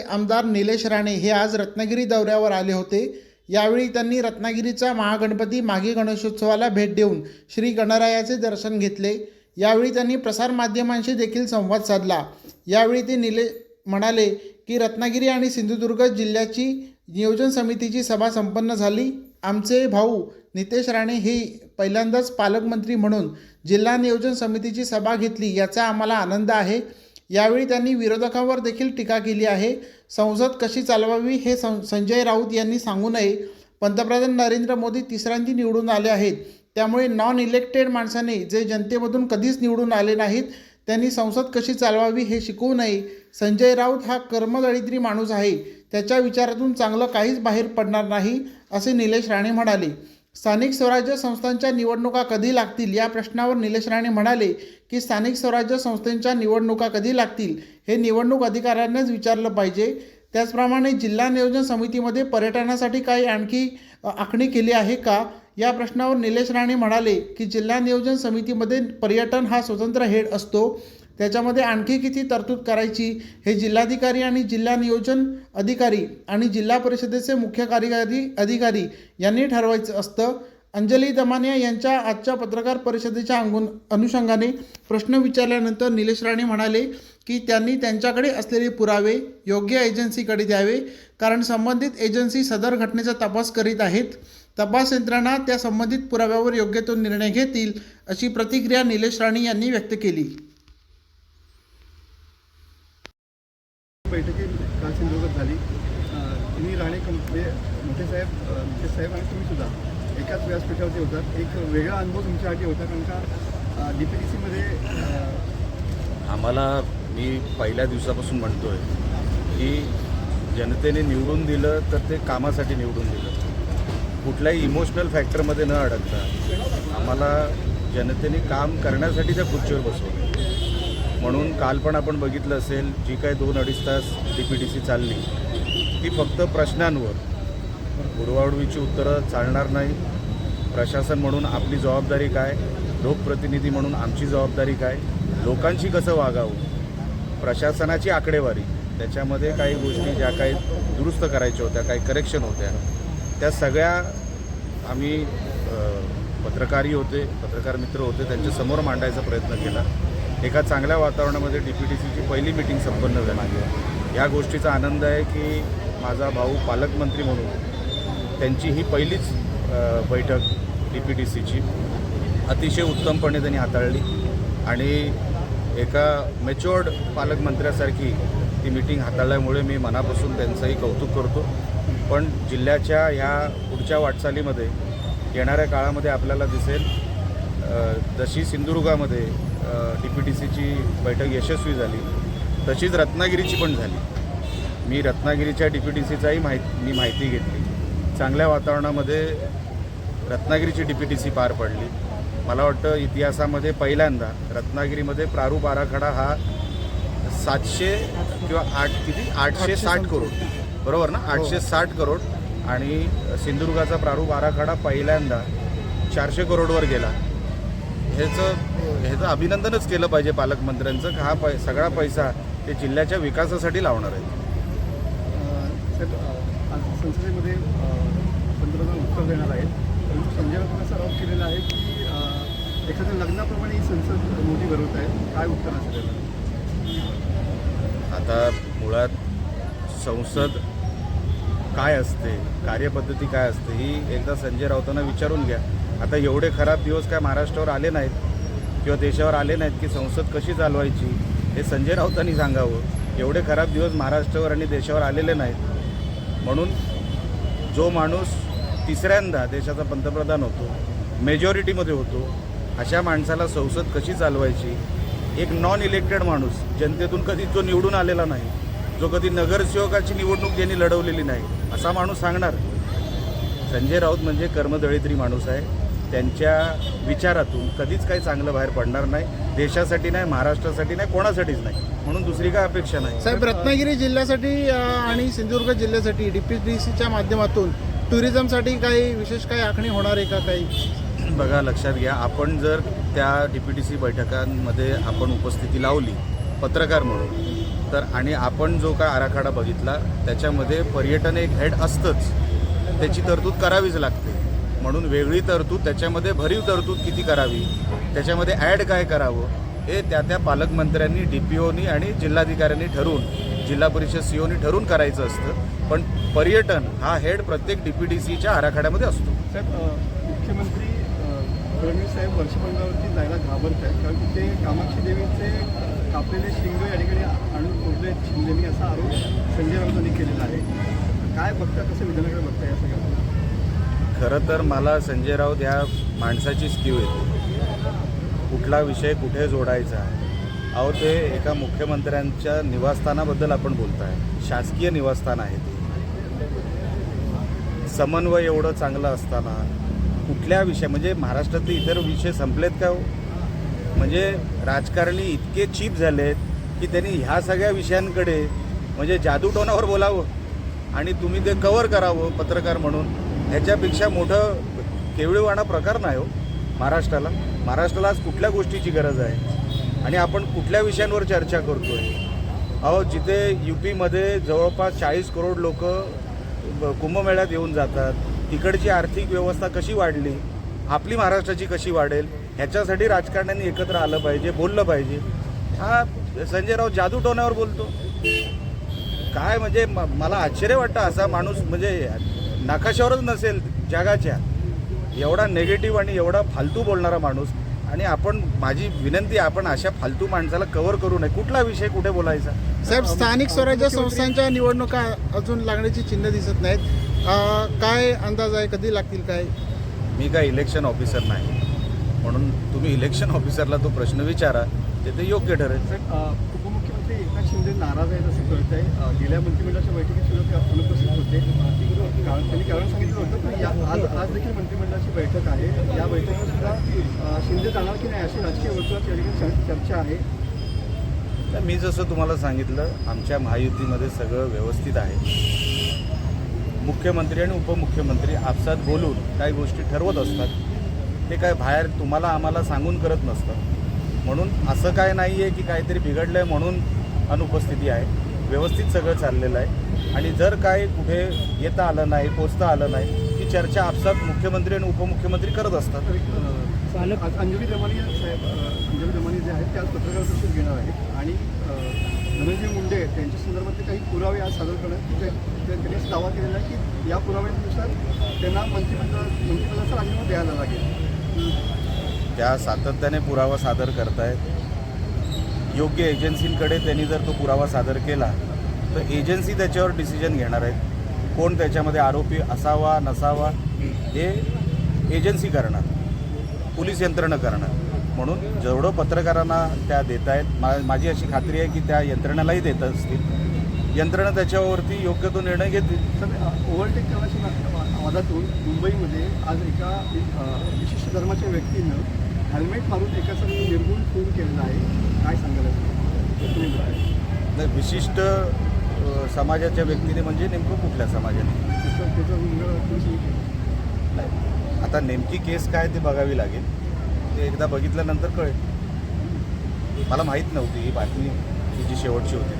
आमदार निलेश राणे हे आज रत्नागिरी दौऱ्यावर आले होते. यावेळी त्यांनी रत्नागिरीचा महागणपती मागे गणेशोत्सवाला भेट देऊन श्री गणरायाचे दर्शन घेतले. यावेळी त्यांनी प्रसारमाध्यमांशी देखील संवाद साधला. यावेळी ते निले म्हणाले की रत्नागिरी आणि सिंधुदुर्ग जिल्ह्याची नियोजन समितीची सभा संपन्न झाली. आमचे भाऊ नितेश राणे हे पहिल्यांदाच पालकमंत्री म्हणून जिल्हा नियोजन समितीची सभा घेतली याचा आम्हाला आनंद आहे. यावेळी त्यांनी विरोधकांवर देखील टीका केली आहे. संसद कशी चालवावी हे सं संजय राऊत यांनी सांगू नये. पंतप्रधान नरेंद्र मोदी तिसऱ्यांदी निवडून आले आहेत. त्यामुळे नॉन इलेक्टेड माणसाने जे जनतेमधून कधीच निवडून आले नाहीत त्यांनी संसद कशी चालवावी हे शिकवू नये. संजय राऊत हा कर्मदळिद्री माणूस आहे. त्याच्या विचारातून चांगलं काहीच बाहेर पडणार नाही असे निलेश राणे म्हणाले. स्थानिक स्वराज्य संस्थांच्या निवडणुका कधी लागतील या प्रश्नावर निलेश राणे म्हणाले की स्थानिक स्वराज्य संस्थांच्या निवडणुका कधी लागतील हे निवडणूक अधिकाऱ्यांनाच विचारलं पाहिजे. त्याचप्रमाणे जिल्हा नियोजन समितीमध्ये पर्यटनासाठी काही आणखी आखणी केली आहे का? या प्रश्नावर निलेश राणे म्हणाले की जिल्हा नियोजन समितीमध्ये पर्यटन हा स्वतंत्र हेड असतो. त्याच्यामध्ये आणखी किती तरतूद करायची हे जिल्हाधिकारी आणि जिल्हा नियोजन अधिकारी आणि जिल्हा परिषदेचे मुख्य कार्यकारी अधिकारी यांनी ठरवायचं असतं. अंजली दमानिया यांच्या आजच्या पत्रकार परिषदेच्या अंगून अनुषंगाने प्रश्न विचारल्यानंतर निलेश राणे म्हणाले की त्यांनी त्यांच्याकडे असलेले पुरावे योग्य एजन्सीकडे द्यावे कारण संबंधित एजन्सी सदर घटनेचा तपास करीत आहेत. तपास यंत्रणा त्या संबंधित पुराव्यावर योग्य तो निर्णय घेतील अशी प्रतिक्रिया निलेश राणे यांनी व्यक्त केली बैठकी काल सिंधुदुर्गात झाली अं, तुम्ही राणे मोठे साहेब मोठे साहेब आणि तुम्ही सुद्धा एकाच व्यासपीठावरती होतात. एक वेगळा अनुभव तुमच्यासाठी होता कारण का डी पी टी सीमध्ये आम्हाला मी पहिल्या दिवसापासून म्हणतोय की जनतेने निवडून दिलं तर ते कामासाठी निवडून दिलं. कुठल्याही इमोशनल फॅक्टरमध्ये न अडकता आम्हाला जनतेने काम करण्यासाठी त्या खुर्चीवर बसवलं. म्हणून काल पण आपण बघितलं असेल जी काही दोन अडीच तास डी पी टी सी चालली ती फक्त प्रश्नांवर. उडवाउडवीची उत्तरं चालणार नाही. प्रशासन म्हणून आपली जबाबदारी काय? लोकप्रतिनिधी म्हणून आमची जबाबदारी काय? लोकांशी कसं वागावं? प्रशासनाची आकडेवारी. त्याच्यामध्ये काही गोष्टी ज्या काही दुरुस्त करायच्या होत्या काही करेक्शन होत्या. त्या सगळ्या आम्ही पत्रकारही होते पत्रकार मित्र होते त्यांच्यासमोर मांडायचा प्रयत्न केला. एका चांगल्या वातावरणामध्ये डी पी टी सीची पहिली मिटिंग संपन्न झाली. या गोष्टीचा आनंद आहे की माझा भाऊ पालकमंत्री म्हणून त्यांची ही पहिलीच बैठक डी पी टी सीची अतिशय उत्तमपणे त्यांनी हाताळली. आणि एका मेच्युअर्ड पालकमंत्र्यासारखी ती मिटिंग हाताळल्यामुळे मी मनापासून त्यांचंही कौतुक करतो. पण जिल्ह्याच्या ह्या पुढच्या वाटचालीमध्ये येणाऱ्या काळामध्ये आपल्याला दिसेल जशी सिंधुदुर्गामध्ये डी पी टी सीची बैठक यशस्वी झाली तशीच रत्नागिरीची पण झाली. मी रत्नागिरीच्या डी पी टी सीचाही माहिती मी माहिती घेतली. चांगल्या वातावरणामध्ये रत्नागिरीची डी पी टी सी पार पडली. मला वाटतं इतिहासामध्ये पहिल्यांदा रत्नागिरीमध्ये प्रारूप आराखडा हा सातशे किंवा आठ किती? आठशे साठ करोड. बरोबर ना? आठशे साठ करोड. आणि सिंधुदुर्गाचा प्रारूप आराखडा पहिल्यांदा चारशे करोडवर गेला. ह्याचं ह्याचं अभिनंदनच केलं पाहिजे पालकमंत्र्यांचं की हा पै सगळा पैसा ते जिल्ह्याच्या विकासासाठी लावणार आहेत. साहेब आज संसदेमध्ये पंतप्रधान उत्तर देणार आहेत. परंतु संजय राऊत असा आरोप केलेला आहे की एखाद्या लग्नाप्रमाणे ही संसद मोदी भरवत आहे काय उत्तर असेल आता मुळात संसद काय असते कार्यपद्धती काय असते ही एकदा संजय राऊतांना विचारून घ्या. आता एवढे खराब दिवस काय महाराष्ट्रावर आले नाहीत? किंवा देशावर आले नाहीत की संसद कशी चालवायची? हे संजय राऊतांनी सांगावं. एवढे खराब दिवस महाराष्ट्रावर आणि देशावर आलेले नाहीत. म्हणून जो माणूस तिसऱ्यांदा देशाचा पंतप्रधान होतो मेजॉरिटीमध्ये होतो अशा माणसाला संसद कशी चालवायची? एक नॉन इलेक्टेड माणूस जनतेतून कधी जो निवडून आलेला नाही जो कधी नगरसेवकाची निवडणूक ज्यांनी लढवलेली नाही असा माणूस सांगणार. संजय राऊत म्हणजे कर्मदळित्री माणूस आहे. त्यांच्या विचारातून कधीच काही चांगलं बाहेर पडणार नाही. देशासाठी नाही महाराष्ट्रासाठी नाही कोणासाठीच नाही. म्हणून दुसरी काय अपेक्षा नाही. साहेब रत्नागिरी जिल्ह्यासाठी आणि सिंधुदुर्ग जिल्ह्यासाठी डी पी टी सीच्या माध्यमातून टुरिझमसाठी काही विशेष काही आखणी होणार आहे का काही? बघा लक्षात घ्या. आपण जर त्या डी पी टी सी बैठकांमध्ये आपण उपस्थिती लावली पत्रकार म्हणून तर आणि आपण जो काय आराखडा बघितला त्याच्यामध्ये पर्यटन एक हेड असतंच. त्याची तरतूद करावीच लागते. म्हणून वेगळी तरतूद त्याच्यामध्ये भरीव तरतूद किती करावी? त्याच्यामध्ये ॲड काय करावं? हे त्या त्या पालकमंत्र्यांनी डी पी ओनी आणि जिल्हाधिकाऱ्यांनी ठरवून जिल्हा परिषद सी ओनी ठरवून करायचं असतं. पण पर्यटन हा हेड प्रत्येक डी पी डी सीच्या आराखड्यामध्ये असतो. साहेब मुख्यमंत्री फडणवीस साहेब वर्षभंगावरती जायला घाबरत आहेत. कारण तिथे कामाक्षी देवीचे कापलेले शिंग या ठिकाणी आणून कोरले शिंदेनी असा आरोप संजय राऊतांनी केलेला आहे. काय बघता कसं विधानाकडे बघता या सगळ्या खरं तर मला संजय राऊत ह्या माणसाची क्यू येते. कुठला विषय कुठे जोडायचा? अहो ते एका मुख्यमंत्र्यांच्या निवासस्थानाबद्दल आपण बोलताय. शासकीय निवासस्थान आहे ते. समन्वय एवढं चांगलं असताना कुठल्या विषय म्हणजे महाराष्ट्रातले इतर विषय संपलेत का हो? म्हणजे राजकारणी इतके चीप झालेत की त्यांनी ह्या सगळ्या विषयांकडे म्हणजे जादूटोनावर बोलावं आणि तुम्ही ते कवर करावं पत्रकार म्हणून. ह्याच्यापेक्षा मोठं केवळवाणा प्रकार नाही हो महाराष्ट्राला. महाराष्ट्राला आज कुठल्या गोष्टीची गरज आहे? आणि आपण कुठल्या विषयांवर चर्चा करतोय? अहो जिथे यू पीमध्ये जवळपास चाळीस करोड लोक कुंभमेळ्यात येऊन जातात तिकडची आर्थिक व्यवस्था कशी वाढली आपली महाराष्ट्राची कशी वाढेल ह्याच्यासाठी राजकारण्यांनी एकत्र आलं पाहिजे बोललं पाहिजे. हा संजय राऊत जादूटोण्यावर बोलतो. काय म्हणजे म- मला आश्चर्य वाटतं असा माणूस म्हणजे नकाशावरच नसेल जगाच्या. एवढा नेगेटिव्ह आणि एवढा फालतू बोलणारा माणूस. आणि आपण माझी विनंती आपण अशा फालतू माणसाला कव्हर करू नये. कुठला विषय कुठे बोलायचा? साहेब स्थानिक स्वराज्य संस्थांच्या निवडणुका अजून लागण्याची चिन्ह दिसत नाहीत. काय अंदाज आहे? कधी लागतील काय? मी काय इलेक्शन ऑफिसर नाही. म्हणून तुम्ही इलेक्शन ऑफिसरला तो प्रश्न विचारा. ते ते योग्य ठरेल. एकनाथ शिंदे नाराज आहेत असं कळत आहे गेल्या मंत्रिमंडळाच्या बैठकीत सुद्धा ते अनुपस्थित होते. त्यांनी कारण सांगितलं होतं की या आज आज देखील मंत्रिमंडळाची बैठक आहे. या बैठकीत सुद्धा शिंदे जाणार की नाही अशी राजकीय वर्तुळात या ठिकाणी चर्चा आहे. तर मी जसं तुम्हाला सांगितलं आमच्या महायुतीमध्ये सगळं व्यवस्थित आहे. मुख्यमंत्री आणि उपमुख्यमंत्री आपसात बोलून काही गोष्टी ठरवत असतात. ते काय बाहेर तुम्हाला आम्हाला सांगून करत नसतं म्हणून असं काय नाही आहे की काहीतरी बिघडलं आहे म्हणून अनुपस्थिती आहे. व्यवस्थित सगळं चाललेलं आहे. आणि जर काय कुठे येता आलं नाही पोचता आलं नाही ती चर्चा आपसात मुख्यमंत्री आणि उपमुख्यमंत्री करत असतात. अंजली दमानी साहेब अंजली दमानी जे आहेत ते आज पत्रकार परिषद घेणार आहेत. आणि धनंजय मुंडे त्यांच्या संदर्भातले काही पुरावे आज सादर करण्यात ते- ते- त्यांनी असं दावा केलेला आहे की या पुराव्यांनुसार त्यांना मंत्रिमंडळ मंत्रिपदाचा राजीनामा द्यायला लागेल. त्या सातत्याने पुरावा सादर करतायत. योग्य एजन्सींकडे त्यांनी जर तो पुरावा सादर केला तर एजन्सी त्याच्यावर डिसिजन घेणार आहेत. कोण त्याच्यामध्ये आरोपी असावा नसावा हे एजन्सी करणार. पोलीस यंत्रणा करणार. म्हणून जेवढं पत्रकारांना त्या देत आहेत मा माझी अशी खात्री आहे की त्या यंत्रणेलाही देत असतील. यंत्रणा त्याच्यावरती योग्य तो निर्णय घेतील. तर ओव्हरटेक करण्याच्या वादातून मुंबईमध्ये आज एका विशिष्ट धर्माच्या व्यक्तीनं हेल्मेट मारून एकाचा निर्गुण खून केलेला आहे. काय सांगायला. तर विशिष्ट समाजाच्या व्यक्तीने म्हणजे नेमकं कुठल्या समाजाने केलं. आता नेमकी केस काय ते बघावी लागेल. ते एकदा बघितल्यानंतर कळेल. मला माहीत नव्हती ही बातमी ही जी शेवटची होती.